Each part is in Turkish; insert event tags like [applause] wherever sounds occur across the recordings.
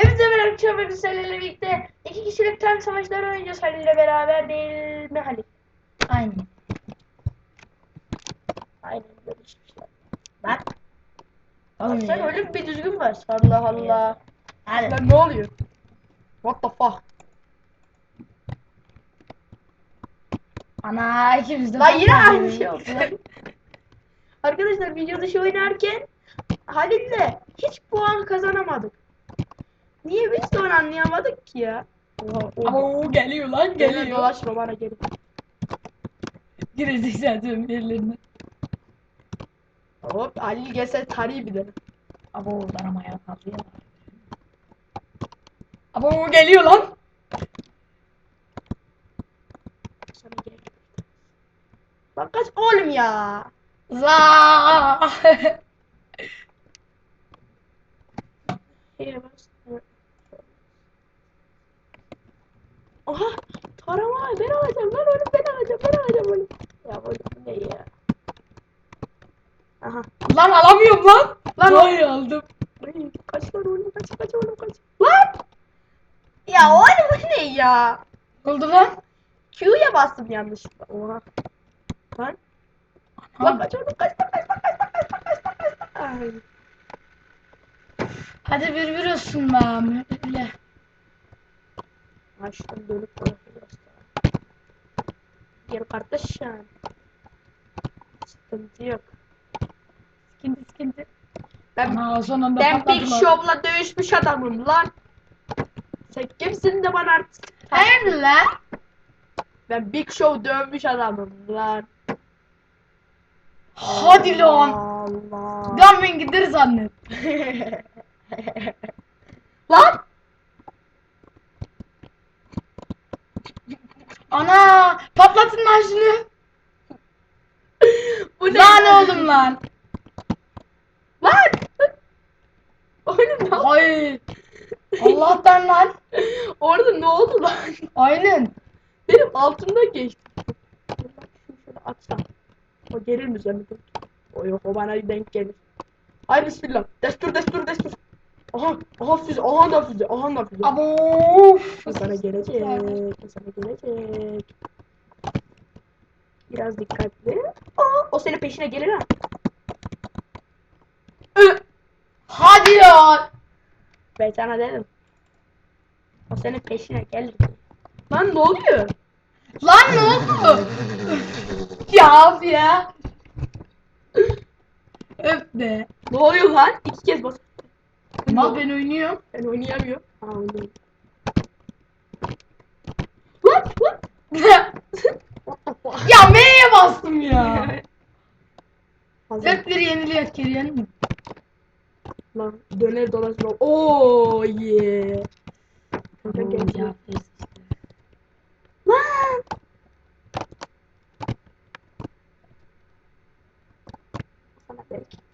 Hepinize merhaba arkadaşlar. Bugün sizlerle birlikte iki kişilik tank savaşları oynayacağız Halil ile beraber değil mi Halil? Aynen. Aynen böyle işte. Bak. Oğlum Sen öyle bir düzgün var. Allah Allah. Hadi. Lan ne oluyor? What the fuck? Ana ikimiz de Lan yine aynı şey oldu. lan. Arkadaşlar video dışı oynarken Halil'le hiç puan kazanamadık. Niye biz de onu anlayamadık ki ya? Oha, Ama oha. o geliyor lan Geliyor geliyor. dolaşma bana geri. Girecek zaten birilerine. Hop Halil gelse tarihi bir de. Ama oradan ama ya kaldı ya. Ama o geliyor lan. Bak kaç oğlum ya. Za. [laughs] Şeye bas. Evet. Aha tarama ben alacağım lan oğlum ben alacağım ben alacağım oğlum. Ya bu ne ya. Aha. lan alamıyorum lan. Lan Vay aldım. Ay, kaç lan oğlum kaç kaç oğlum kaç. Lan. Ya oğlum bu ne ya. Oldu lan. Q'ya bastım yanlışlıkla. Oha. Lan. Lan kaç oğlum kaç kaç kaç kaç kaç kaç kaç kaç kaç kaç. Hadi bir olsun be. Öyle. Şuradan dönüp dolaşıyoruz. Gel kardeşim. Sıkıntı yok. Sıkıntı sıkıntı. Ben, Ana sonunda ben Big. Show'la dövüşmüş adamım lan. Sen kimsin de bana artist? Hayırdır lan? Ben Big Show dövmüş adamım lan. Hadi lan. Allah. Ben ben gider zannet. [laughs] lan. Ana patlatın lan şunu. Bu ne? Lan oğlum lan. Lan. Oğlum ne? Ay. Allah'tan lan. Orada ne oldu lan? Aynen. Benim altımda geçti. Şöyle açsam. O gelir mi üzerime? O yok o bana denk gelir. Hay bismillah. Destur destur destur. Aha aha füze aha da füze aha da füze. Abo. Sana gelecek. Sana gelecek. Biraz dikkatli. Aa, o senin peşine gelir ha. Hadi ya. Ben sana dedim. O senin peşine gelir. Lan ne oluyor? Lan ne oldu? ya of ya. Öp be. Ne oluyor lan? İki kez bas. Mal ben oynuyorum. Ben oynayamıyorum. Ha oynuyorum. What fuck? [laughs] ya M'ye bastım ya. Hazır. Dört bir yeniliyor Keriyen mi? Lan döner dolaşma. Oo yeah. Kanka gel. Lan. Sana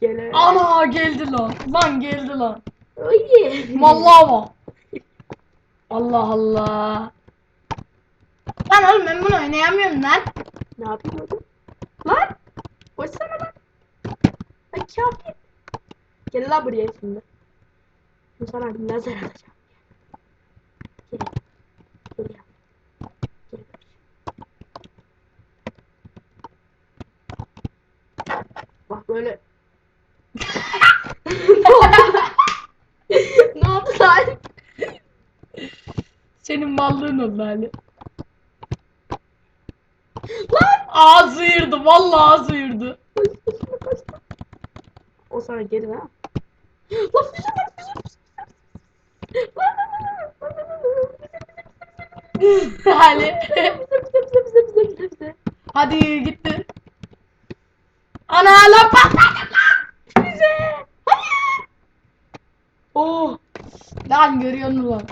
gelir. Ana geldi lan. Lan geldi lan. Yeah. Vallahi bak. Allah Allah. Lan oğlum ben bunu oynayamıyorum lan. Ne yapayım oğlum? Lan. Koşsana lan. Lan kafir. Gel lan buraya şimdi. Bu sana lazer atacağım. Gel. Gel. Gel. Bak böyle. Ne oldu? lan? Senin mallığın oldu Ali. Lan! Ağzı yırdı. Vallahi ağzı yırdı. O sana geri ha. Lan füze bak füze füze. Lan lan lan lan lan lan. Ali. Füze füze füze füze füze. Hadi gitti. Ana lan patladım lan. Füze. Hayır. Oh. Lan görüyor musun lan?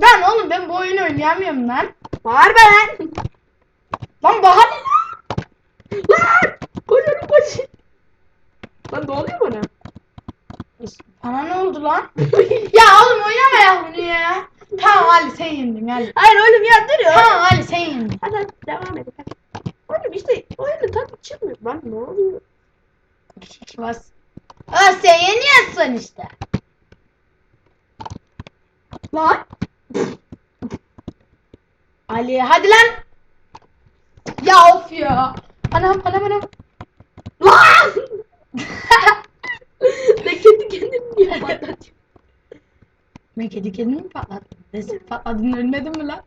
Lan oğlum ben bu oyunu oynayamıyorum lan. Var be lan. Lan bahane lan. Lan. Koş oğlum koş. Lan ne oluyor bana? Bana ne oldu lan? [laughs] ya oğlum oynama ya bunu ya. Tamam Ali sen yendin Ali. Hayır oğlum ya dur ya. Tamam Ali sen yendin. Hadi hadi devam edelim. hadi. Oğlum işte oyunda tat çıkmıyor. Lan ne oluyor? Bas. Aa sen yeniyorsun işte. Lan. Ali hadi lan. Ya of ya. Anam anam anam. Lan. [laughs] ne kendi kendini niye patlatıyor? Ben kedi kendimi mi patlattım? Ben sen patladın ölmedin mi [laughs] lan?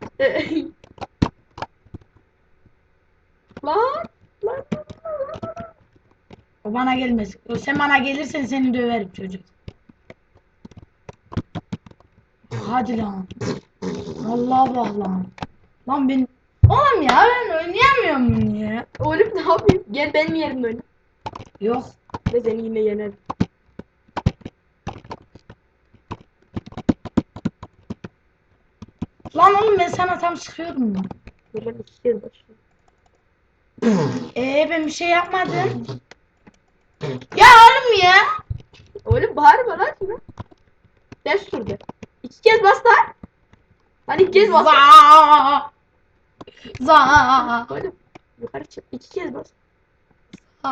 Lan. Lan. O bana gelmez. O sen bana gelirsen seni döverim çocuk. Hadi lan. Allah bak lan. Lan ben... Oğlum ya ben oynayamıyorum bunu ya. Oğlum ne yapayım? Gel benim yerimde oyna. Yok. Ve seni yine yenerim. Lan oğlum ben sana tam sıkıyordum lan. Ben iki kez başladım. Ee ben bir şey yapmadım. [laughs] Ya oğlum ya. Oğlum bağırma lan şuna. Destur de. İki kez bas lan. Lan iki kez bas. Za. Za. Oğlum yukarı çık. İki kez bas. Za.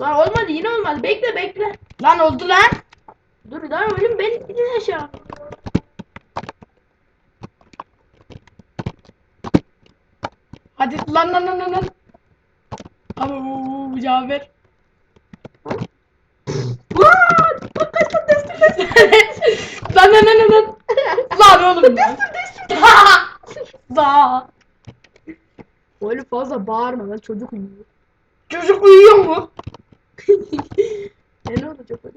Lan olmadı yine olmadı. Bekle bekle. Lan oldu lan. Dur lan oğlum ben de aşağı. Hadi lan lan lan lan lan. Abo Cafer. Lan! Bak kaç kaç destur destur. Lan lan lan lan lan. Oğlum. Destur. Za. Oğlum fazla bağırma lan çocuk uyuyor. Çocuk uyuyor mu? ne olacak öyle?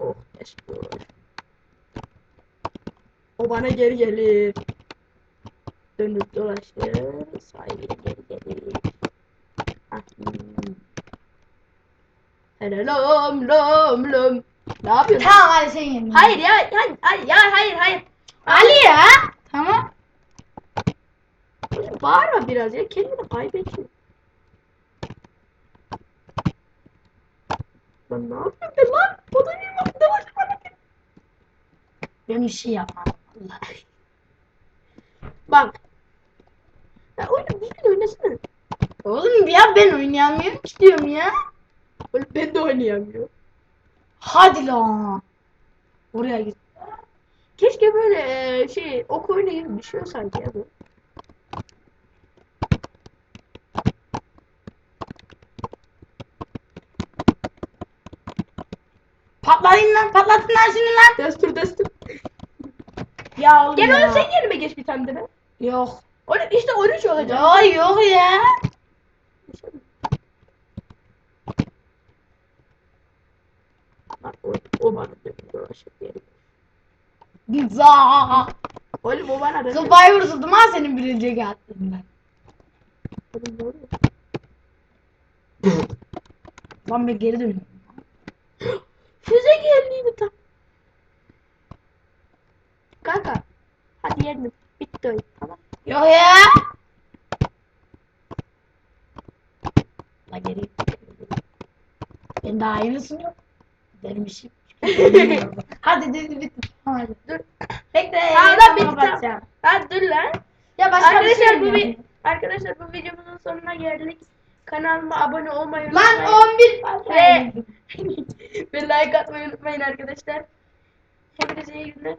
Oh destur. O bana geri gelir. Dönüp dolaşır. Sahile geri lom lom lom. Ne yapıyorsun? Tamam hadi sen yemin. Hayır ya, ya, hayır, ya, hayır, hayır. Ali ya. Tamam. Bağırma biraz ya, kendini kaybediyor. Lan ne yapıyorsun be lan? O da bir bak, ne var bana? Ben bir şey yapmadım. Vallahi. Bak. Ya oğlum düzgün oynasana. Oğlum ya ben oynayamıyorum ki diyorum ya. Oğlum ben de oynayamıyorum. Hadi lan. Oraya git. Keşke böyle e, şey ok gibi düşüyor sanki ya bu. Patlayın lan patlatın lan şimdi lan. Destur destur. Ya oğlum Gel ya. oğlum sen yerime geç bir tane de. Yok. Oğlum işte 13 olacak. Ya yok ya. Bak bana dönüp dolaşıp. Oğlum o bana dönüp. Kafayı vurdum ha senin birinci oluyor? Lan ben geri dönüyorum. Füze geldiydi tam. Kanka. Hadi yerim. Bitti oyun. Tamam. Yok ya. La geri. Ben daha aynısını yok. Benim işim. Hadi dedi bitti. Hadi. Dur. Bekle. Tamam, bitti, bakacağım. Ha dur lan. Ya başka bir şey Arkadaşlar bu vi arkadaşlar bu videomuzun sonuna geldik. Kanalıma abone olmayı Lan unutmayın. 11 Ve [laughs] ve like atmayı unutmayın arkadaşlar. Hepinize iyi günler.